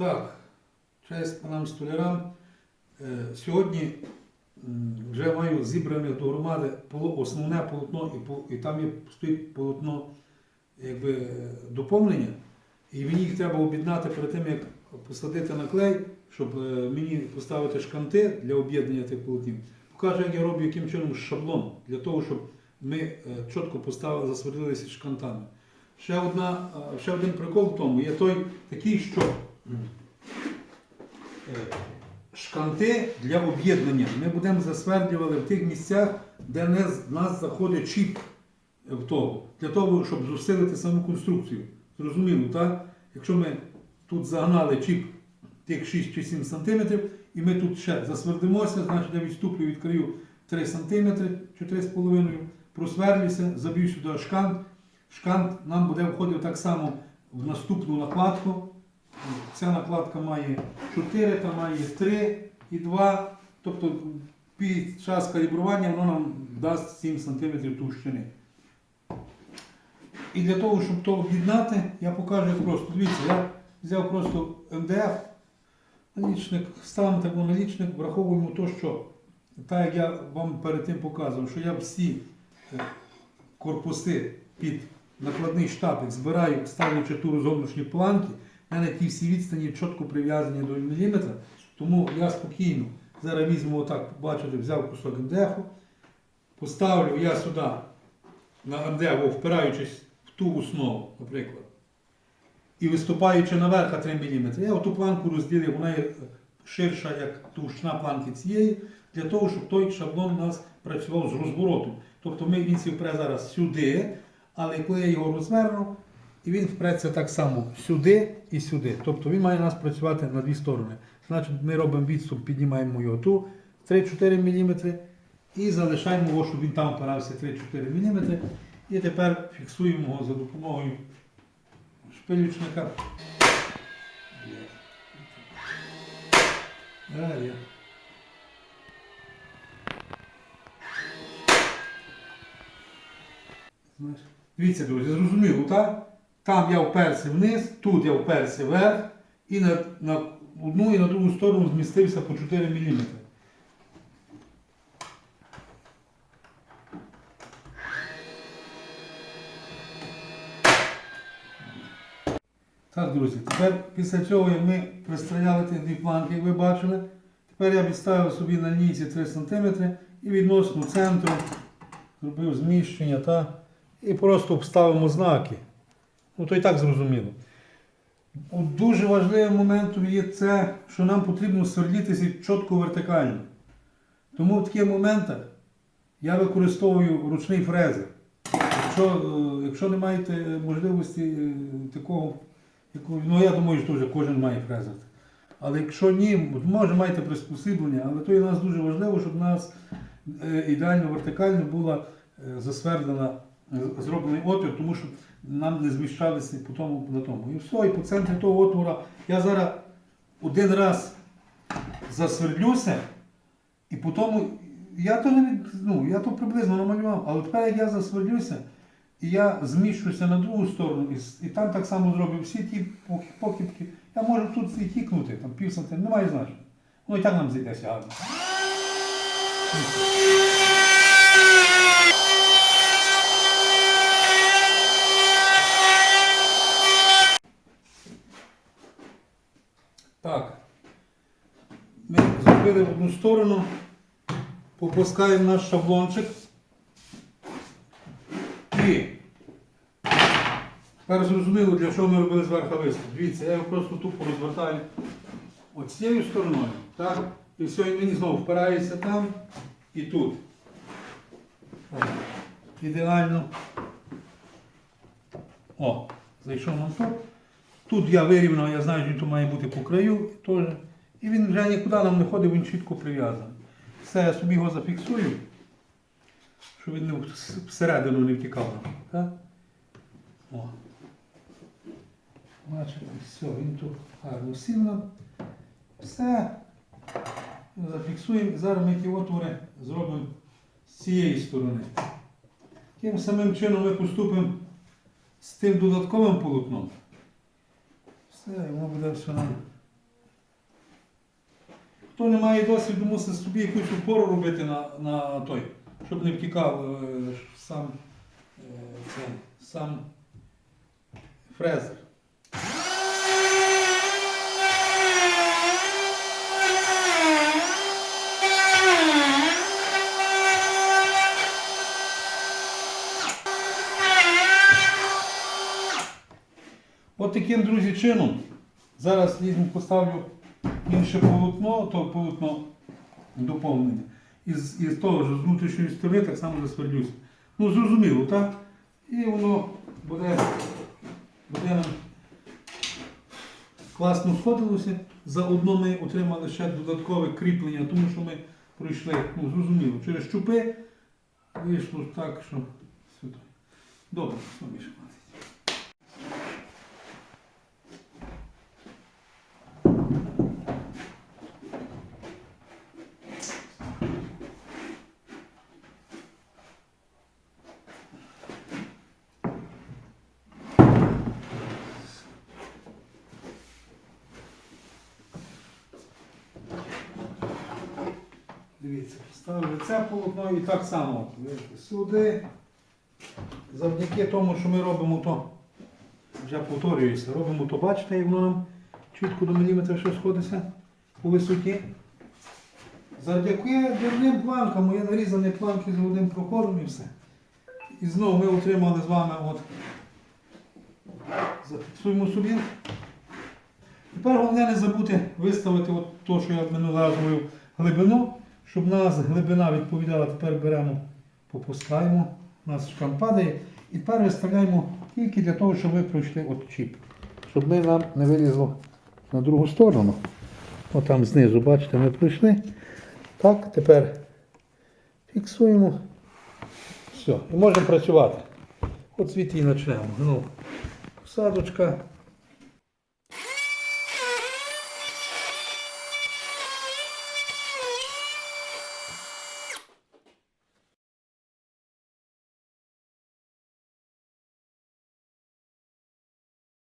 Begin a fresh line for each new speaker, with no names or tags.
Так, честь панам столярам. Е, Сьогодні вже маю зібране до громади основне полотно, і, там є стоїть полотно якби, доповнення. І мені їх треба об'єднати перед тим, як посадити на клей, щоб е, мені поставити шканти для об'єднання тих полотнів. Покажу, як я роблю яким чином шаблон, для того, щоб ми е, чітко поставили, засверлилися шкантами. Ще, одна, ще один прикол в тому є той такий, що шканти для об'єднання ми будемо засвердлювати в тих місцях, де не, нас заходить чіп в того, для того, щоб зусилити саму конструкцію. Зрозуміло, так? Якщо ми тут загнали чіп тих 6 чи 7 см, і ми тут ще засвердимося, значить я відступлю від краю 3 см чи 3,5 просверлюся, заб'ю сюди шкант. Шкант нам буде входити так само в наступну накладку. Ця накладка має 4, та має 3 і 2. Тобто під час калібрування воно нам дасть 7 см товщини. І для того, щоб то об'єднати, я покажу просто. Дивіться, я взяв просто МДФ, налічник, ставимо таку налічник, враховуємо те, що так як я вам перед тим показував, що я всі е, корпуси під накладний штатик збираю, ставлячи ту зовнішні планки, в мене ті всі відстані чітко прив'язані до міліметра, тому я спокійно зараз візьму отак, бачите, взяв кусок МДФу, поставлю я сюди на МДФ, впираючись в ту основу, наприклад, і виступаючи наверх 3 мм, я оту планку розділив, вона є ширша, як товщина планки цієї, для того, щоб той шаблон у нас працював з розворотом. Тобто ми, він сі впре зараз сюди, але коли я його розверну, і він впреться так само сюди і сюди. Тобто він має у нас працювати на дві сторони. Значить, ми робимо відступ, піднімаємо його ту 3-4 мм і залишаємо його, щоб він там впирався 3-4 мм. І тепер фіксуємо його за допомогою шпилючника. Є. Дивіться, друзі, зрозуміло, так? Там я вперся вниз, тут я вперся вверх, і на, на одну і на другу сторону змістився по 4 мм. Так, друзі, тепер після цього, як ми пристрояли ті дві планки, як ви бачили, тепер я відставив собі на лінійці 3 см і відносно центру зробив зміщення та, і просто вставимо знаки. Ну, то і так зрозуміло. Дуже важливим моментом є це, що нам потрібно свердлітися чітко вертикально. Тому в таких моментах я використовую ручний фрезер. Якщо, е, якщо не маєте можливості е, такого, ну я думаю, що вже кожен має фрезер. Але якщо ні, може маєте приспособлення, але то і нас дуже важливо, щоб у нас е, ідеально вертикально була е, засвердлена, е, зроблений отвір, тому що нам не зміщалися по тому на тому. І все, і по центрі того отвора я зараз один раз засвердлюся, і по тому я то не ну, я то приблизно намалював, але тепер як я засвердлюся, і я зміщуся на другу сторону, і, і там так само зроблю всі ті похибки. Я можу тут і хікнути, там пів немає значення. Ну і так нам зійдеться гарно. Так. Ми сторону, попускаємо наш шаблончик. І тепер зрозуміло, для чого ми робили зверху виступ. Дивіться, я його просто тупо розвертаю оцією стороною. Так? І все, і мені знову впирається там і тут. Так. Ідеально. О, зайшов на тут. Тут я вирівняв, я знаю, що тут має бути по краю теж. І він вже нікуди нам не ходить, він чітко прив'язаний. Все, я собі його зафіксую, щоб він всередину не втікав. Так? О. Бачите, все, він тут гарно сів нам. Все. Зафіксуємо. Зараз ми ті отвори зробимо з цієї сторони. Тим самим чином ми поступимо з тим додатковим полотном. Все, воно буде все нам Хто не має досвіду, мусить собі якусь опору робити на, на той, щоб не втікав е, сам, е, цей, сам фрезер. От таким, друзі, чином. Зараз візьму, поставлю інше полотно, то полотно доповнене. Із, із того ж з внутрішньої сторони так само засвердлюсь. Ну, зрозуміло, так? І воно буде, буде нам класно сходилося. Заодно ми отримали ще додаткове кріплення, тому що ми пройшли, ну, зрозуміло, через щупи вийшло так, що сюди. Добре, що більше Дивіться, ставлю це полотно і так само. Сюди. Завдяки тому, що ми робимо то, вже повторююся, робимо то, бачите, як воно нам чітко до міліметра все сходиться по висоті. Завдяки дверним планкам, є нарізані планки з одним проколом і все. І знову ми отримали з вами от зафіксуємо собі. Тепер головне не забути виставити от то, що я минулого разу говорив, глибину, щоб у нас глибина відповідала, тепер беремо, попускаємо, у нас шкам падає. І тепер виставляємо тільки для того, щоб ви пройшли от чіп. Щоб ми нам не вилізло на другу сторону. От там знизу, бачите, ми пройшли. Так, тепер фіксуємо. Все, і можемо працювати. От звідти і почнемо. Ну, посадочка.